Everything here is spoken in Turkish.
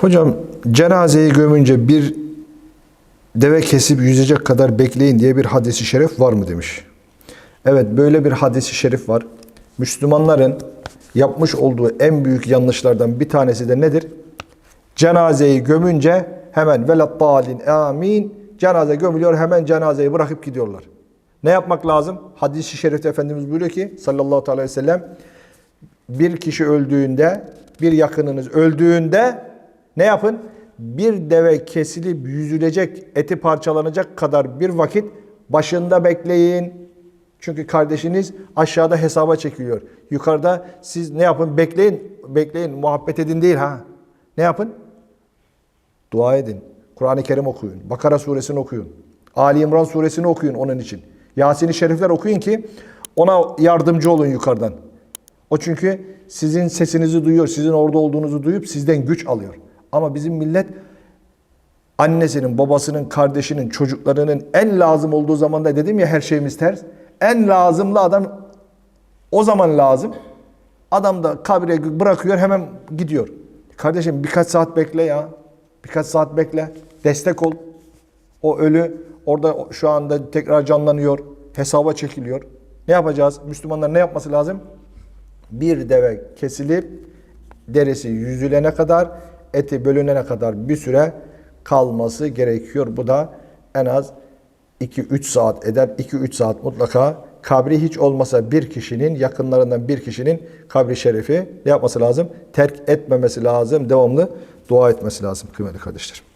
Hocam cenazeyi gömünce bir deve kesip yüzecek kadar bekleyin diye bir hadisi şerif var mı demiş. Evet böyle bir hadisi şerif var. Müslümanların yapmış olduğu en büyük yanlışlardan bir tanesi de nedir? Cenazeyi gömünce hemen velat dalin amin cenaze gömülüyor hemen cenazeyi bırakıp gidiyorlar. Ne yapmak lazım? Hadis-i şerifte Efendimiz buyuruyor ki sallallahu aleyhi ve sellem bir kişi öldüğünde, bir yakınınız öldüğünde ne yapın? Bir deve kesilip yüzülecek, eti parçalanacak kadar bir vakit başında bekleyin. Çünkü kardeşiniz aşağıda hesaba çekiliyor. Yukarıda siz ne yapın? Bekleyin, bekleyin, muhabbet edin değil ha. Ne yapın? Dua edin. Kur'an-ı Kerim okuyun. Bakara suresini okuyun. Ali İmran suresini okuyun onun için. Yasin-i Şerifler okuyun ki ona yardımcı olun yukarıdan. O çünkü sizin sesinizi duyuyor, sizin orada olduğunuzu duyup sizden güç alıyor. Ama bizim millet annesinin, babasının, kardeşinin, çocuklarının en lazım olduğu zamanda dedim ya her şeyimiz ters. En lazımlı adam o zaman lazım. Adam da kabre bırakıyor hemen gidiyor. Kardeşim birkaç saat bekle ya. Birkaç saat bekle. Destek ol. O ölü orada şu anda tekrar canlanıyor. Hesaba çekiliyor. Ne yapacağız? Müslümanlar ne yapması lazım? Bir deve kesilip derisi yüzülene kadar, eti bölünene kadar bir süre kalması gerekiyor. Bu da en az 2-3 saat eder. 2-3 saat mutlaka kabri hiç olmasa bir kişinin, yakınlarından bir kişinin kabri şerifi ne yapması lazım? Terk etmemesi lazım. Devamlı dua etmesi lazım kıymetli kardeşlerim.